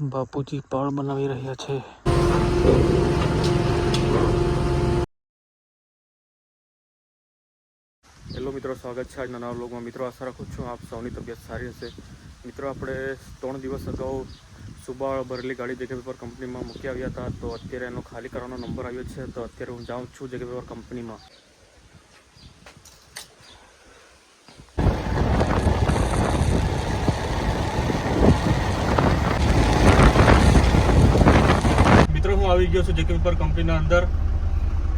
બાપુજી પાળ બનાવી રહ્યા છે. હેલો મિત્રો, સ્વાગત છે આજના નવા બ્લોગમાં મિત્રો, આશા રાખું છું આપ સૌની તબિયત સારી હશે. મિત્રો, આપણે ત્રણ દિવસ અગાઉ સુબાળ ભરેલી ગાડી જગ્યા પેપર કંપનીમાં મૂકી આવ્યા હતા, તો અત્યારે એનો ખાલી કરવાનો નંબર આવ્યો છે. તો અત્યારે હું જાઉં છું જગ્યા પેપર કંપનીમાં. આવી ગયો છું જેકે પેપર કંપનીના અંદર.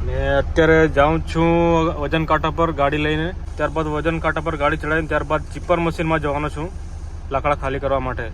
ને અત્યારે જાઉં છું વજન કાંટા પર ગાડી લઈને. ત્યારબાદ વજન કાંટા પર ગાડી ચડાવીને ત્યારબાદ ચીપર મશીનમાં જવાનો છું. લાકડા ખાલી કરવા માટે.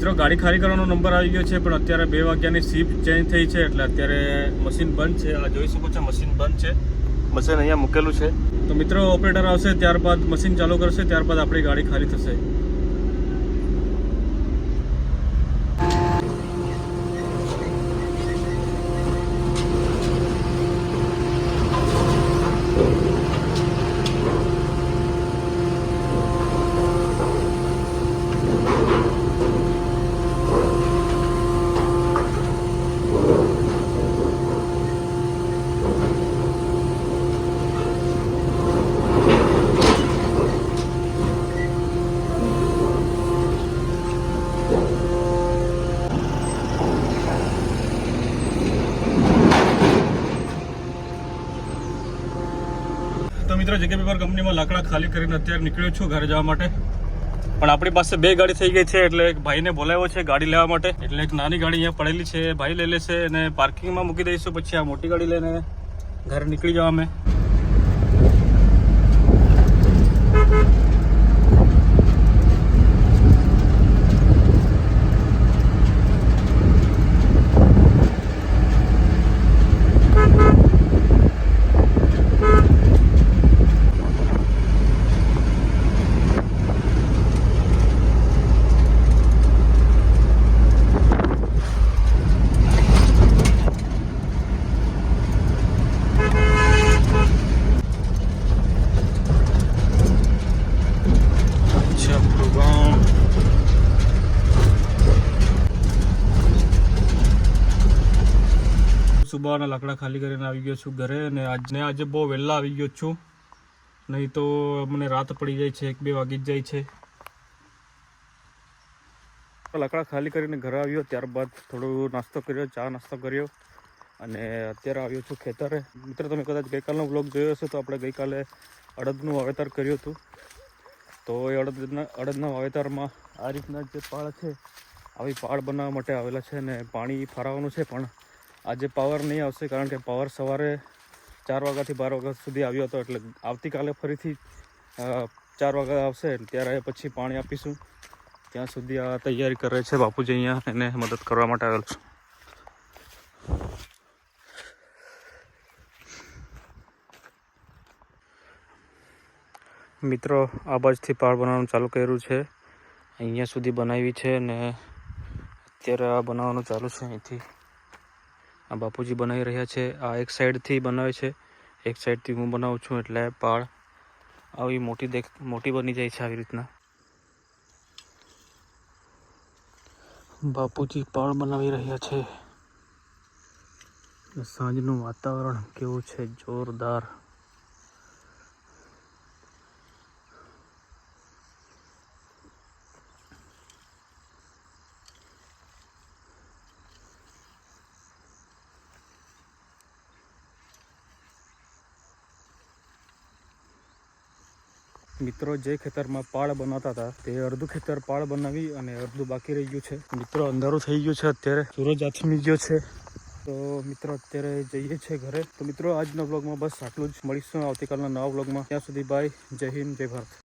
મિત્રો, ગાડી ખાલી કરવાનો નંબર આવી ગયો છે, પણ અત્યારે બે વાગ્યાની શિફ્ટ ચેન્જ થઈ છે, એટલે અત્યારે મશીન બંધ છે. આ જોઈ શકો છો મશીન બંધ છે. મશીન અહીંયા મૂકેલું છે. તો મિત્રો ઓપરેટર આવશે, ત્યારબાદ મશીન ચાલુ કરશે, ત્યારબાદ આપણી ગાડી ખાલી થશે. મિત્રો જેકેબી પર કંપનીમાં લાકડા ખાલી કરીને અત્યારે નીકળ્યો છું ઘરે જવા માટે. પણ આપણી પાસે બે ગાડી થઈ ગઈ છે, એટલે એક ભાઈને બોલાવ્યો છે ગાડી લેવા માટે. એટલે એક નાની ગાડી અહીંયા પડેલી છે, ભાઈ લઈ લેશે અને પાર્કિંગમાં મૂકી દઈશું, પછી આ મોટી ગાડી લઈને ઘરે નીકળી જવા અમે. સુબહના લાકડા ખાલી કરીને આવી ગયો છું ઘરે અને આજને આજે બહુ વહેલા આવી ગયો છું. નહીં તો મને રાત પડી જાય છે, એક બે વાગી જ જાય છે. લાકડા ખાલી કરીને ઘરે આવ્યો, ત્યારબાદ થોડો નાસ્તો કર્યો, ચા નાસ્તો કર્યો અને અત્યારે આવ્યો છું ખેતરે. મિત્ર, તમે કદાચ ગઈકાલનો બ્લોગ જોયો હશે તો આપણે ગઈકાલે અડદનું વાવેતર કર્યું હતું. તો એ અડદના અડદના વાવેતરમાં આ રીતના જે પાળ છે, આવી પાળ બનાવવા માટે આવેલા છે ને પાણી ફરાવવાનું છે પણ આજે પાવર નહીં આવશે કારણ કે પાવર સવારે ચાર વાગ્યાથી બાર વાગ્યા સુધી આવ્યો હતો એટલે આવતીકાલે ફરીથી ચાર વાગ્યા આવશે ત્યારે પછી પાણી આપીશું. ત્યાં સુધી આ તૈયારી કરે છે બાપુજી અહીંયા એને મદદ કરવા માટે આવેલ છે. મિત્રો, આ બાજુથી પાળ બનાવવાનું ચાલુ કર્યું છે. અહીંયા સુધી બનાવી છે ને અત્યારે આ બનાવવાનું ચાલુ છે અહીંથી. આ બાપુજી બનાવી રહ્યા છે. આ એક સાઈડથી બનાવે છે. એક સાઈડથી હું બનાવું છું એટલે પાળ આવી મોટી દેખ, મોટી બની જાય છે આવી રીતના. બાપુજી પાળ બનાવી રહ્યા છે. સાંજનું વાતાવરણ કેવું છે? જોરદાર. મિત્રો જે ખેતરમાં પાળ બનાવતા હતા, તે અડધું ખેતર પાળ બનાવી અને અડધું બાકી રહી ગયું છે. મિત્રો, અંધારું થઈ ગયું છે. અત્યારે સૂરજ આથમી ગયો છે. તો મિત્રો, અત્યારે જઈએ છીએ ઘરે. તો મિત્રો, આજના વ્લોગમાં બસ આટલું જ. મળીશું આવતીકાલના નવા બ્લોગમાં ત્યાં સુધી બાય જય હિન્દ, જય ભારત.